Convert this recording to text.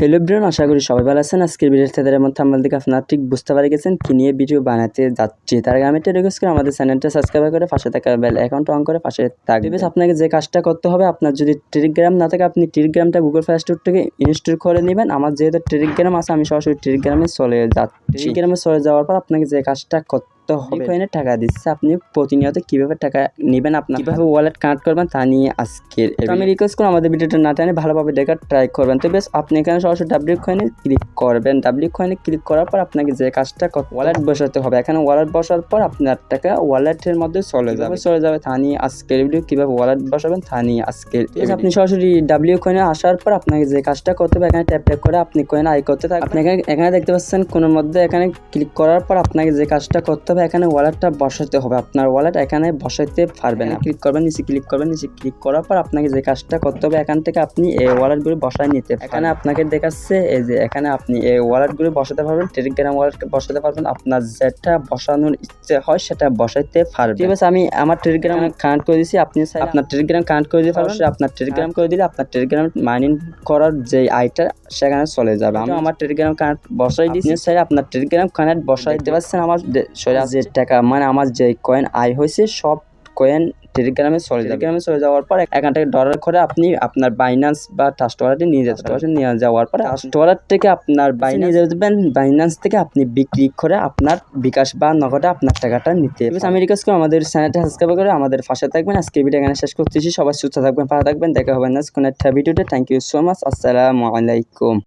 Hello Brian আশা করি সবাই ভালো আছেন। আজকের ভিডিওর তাদের মধ্যে আমাদের দিকে আপনারা ঠিক বুঝতে পারে গেছেন কি নিয়ে ভিডিও বানাতে যাচ্ছি। তার আগে আমি একটা রিকোয়েস্ট করে আমাদের চ্যানেলটা সাবস্ক্রাইব করে পাশে থাকা বেল অ্যাকাউন্ট অন করে পাশে থাকবে বেশ আপনাকে যে কাজটা করতে হবে আপনার যদি টেলিগ্রাম না থাকে আপনি টেলিগ্রামটা গুগল প্লে স্টোর থেকে ইনস্টল করে নেবেন। আমার যেহেতু টেলিগ্রাম আছে আমি সরাসরি টেলিগ্রামে চলে যাচ্ছি। টেলিগ্রামে চলে যাওয়ার পর আপনাকে যে কাজটা করতে হবে। কয়েনে টাকা দিচ্ছে। আপনি প্রতিনিয়ত কীভাবে টাকা নেবেন আপনার কীভাবে ওয়ালেট কানেক্ট করবেন তা নিয়ে আজকের তো আমি রিকোয়েস্ট করব আমাদের ভিডিওটা না টানে ভালোভাবে দেখার ট্রাই করবেন। তো বেশ আপনি এখানে সরাসরি ডাব্লিউ কয়েনে ক্লিক করবেন। ডাব্লিউ কয়েনে ক্লিক করার পর আপনাকে যে কাজটা ওয়ালেট বসাতে হবে এখানে ওয়ালেট বসার পর আপনার টাকা ওয়ালেটের মধ্যে চলে যাবে। চলে যাবে তা নিয়ে আজকের ভিডিও কীভাবে ওয়ালেট বসাবেন তা নিয়ে আজকের আপনি সরাসরি ডাব্লিউ কয়েনে আসার পর আপনাকে যে কাজটা করতে হবে এখানে ট্যাপ ট্যাপ করে আপনি কয়েন আই করতে থাকবেন। আপনি এখানে এখানে দেখতে পাচ্ছেন কোনোর মধ্যে এখানে ক্লিক করার পর আপনাকে যে কাজটা করতে হবে এখানে ওয়ালেটটা বসাতে হবে? আপনার ওয়ালেট এখানে বসাতে পারবেন না। ক্লিক করবেন নিচে ক্লিক করবেন নিচে ক্লিক করার পর আপনাকে যে কাজটা করতে হবে এখান থেকে আপনি এই ওয়ালেটগুলো বসায় নিতে। এখানে আপনাকে দেখাচ্ছে এই যে এখানে আপনি এই ওয়ালেটগুলো বসাতে পারবেন টেলিগ্রাম ওয়ালেট বসাতে পারবেন। আপনার যেটা বসানোর ইচ্ছে হয় সেটা বসাইতে পারবেন। ঠিক আছে আমি আমার টেলিগ্রাম কানেক্ট করে দিয়েছি আপনি আপনার টেলিগ্রাম কানেক্ট করে দিতে পারবেন। আপনার টেলিগ্রাম করে দিলে আপনার টেলিগ্রাম মাইনিং করার যে আইটা সেখানে চলে যাবে। আমি আমার টেলিগ্রাম কানেক্ট বসাই দিয়েছি চাইলে আপনার টেলিগ্রাম কানেক্ট বসাই দিতে পারছেন আমার সরি, যে টাকা মানে আমার যে কয়েন আয় হয়েছে সব কয়েন টেলিগ্রামে চলে টেলিগ্রামে চলে যাওয়ার পর এখান থেকে ডলার করে আপনি আপনার বাইন্যান্স বা ট্রাস্ট ওয়ালেটে নিয়ে যেতে পারবেন নিয়ে যাওয়ার পরে ওয়ালেট থেকে আপনার বাইন্যান্স নিয়ে যাবেন বাইন্যান্স থেকে আপনি বিক্রি করে আপনার বিকাশ বা নগদে আপনার টাকাটা নিতে পারবেন। আমি রিকোয়েস্ট করি আমাদের চ্যানেলটা সাবস্ক্রাইব করে আমাদের পাশে থাকবেন। আজকে ভিডিও এখানে শেষ করতেছি। সবাই সুস্থ থাকবেন ভালো থাকবেন। দেখা হবে না কোনো একটা ভিডিওতে থ্যাংক ইউ সো মাচ আসসালামু আলাইকুম